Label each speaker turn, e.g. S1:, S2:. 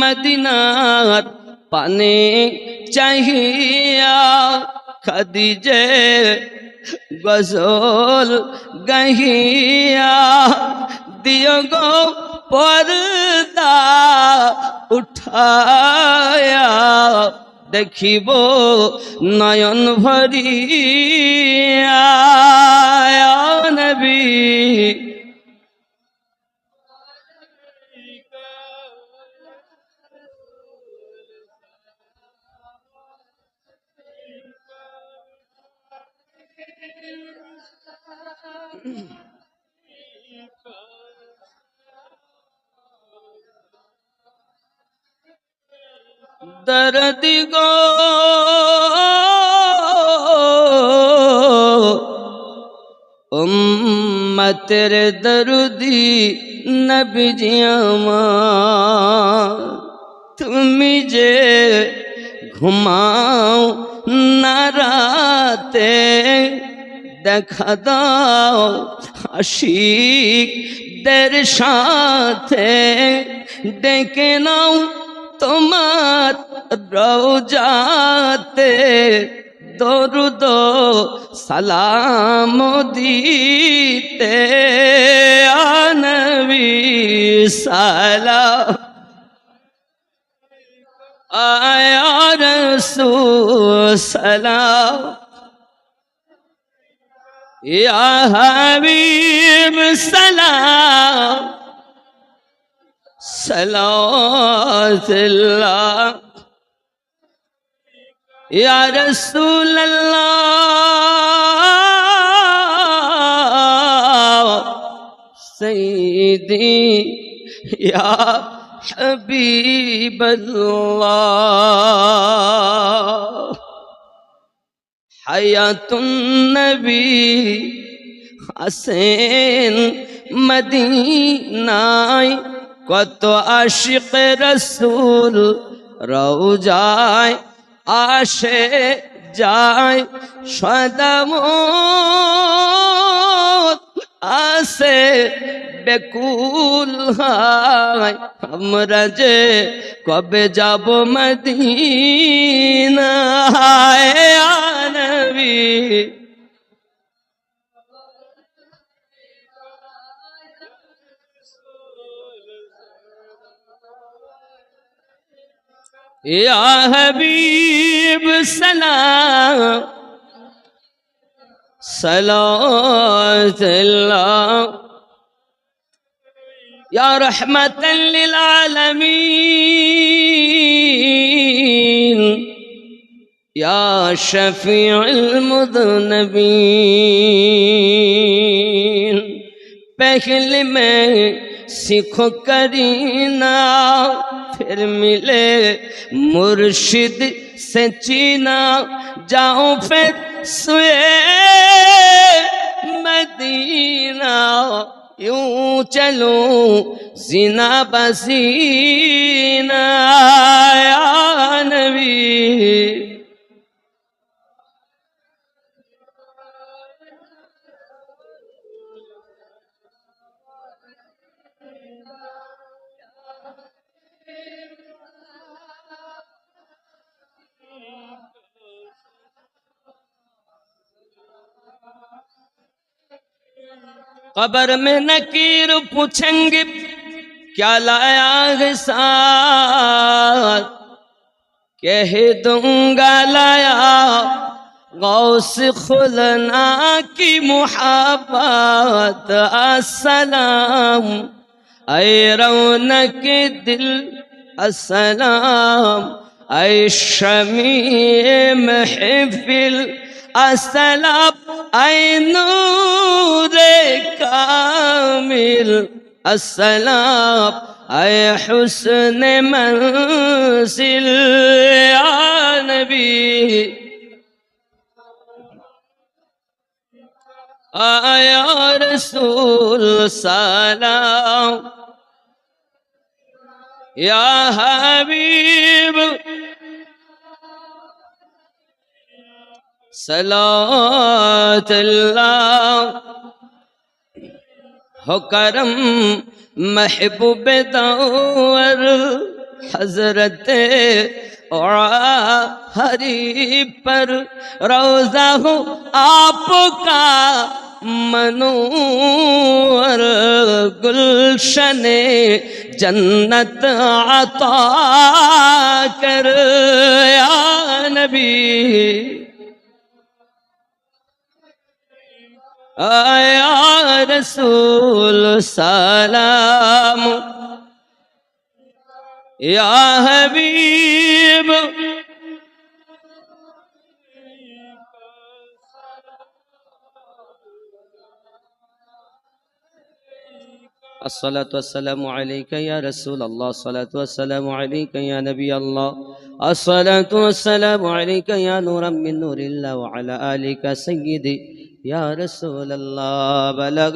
S1: মদিনার পানে চাহিয়া খাদিজে গজল গহিয়া দিও গো পর্দা উঠায়া দেখিব নয়ন ভরিয়া নবী দর্দ গো উম্মতের দরুদি নবীজি আমার তুমি যে ঘুমাও না রাতে দেখা দাও আশিক দের সাথে ডেকে নাও তোমার রোজাতে দরুদ সালাম দিতে আনবি সালাম। আয়ার সুসালাম ইয়া হাবিব সালাম। সালাম ইয়া রসুল্লাহ সঈদি ইয়া হাবিবল্লাহ। হায়াতুন নবী হাসেন মদিনায় কত আশিক রসুল রও যায় আসে যায় সদম আসে বেকুল হায়। আমরা যে কবে যাব মদিনায়? আনবী يا حبيب سلام صلاة الله. يا رحمة للعالمين يا شفيع المذنبين. پہل میں سکھ کرینا फिर मिले मुर्शिद से चीना जाओ फिर सुए मदीना यूं चलो जीना बसीना या नबी قبر میں نکیر پوچھیں گے کیا لایا ہے ساتھ؟ کہہ دوں گا لایا، غوث خلنا کی محبت، السلام۔ اے رونک دل، السلام۔ اے شمیع محفل، السلام۔ اے نور عامل السلام أي حسن منزل يا نبي يا رسول سلام يا حبيب صلاة الله ہو کرم محبوب دور حضرت ہری پر روزہ ہوں آپ کا منور گلشن جنت عطا کر یا نبی আয়া রসুল সালাম ইয়া হাবিব الصلاة والسلام عليك يا رسول الله الصلاة والسلام عليك يا نبي الله الصلاة والسلام عليك يا نورا من نور الله وعلى آلك سيدي يا رسول الله بلغ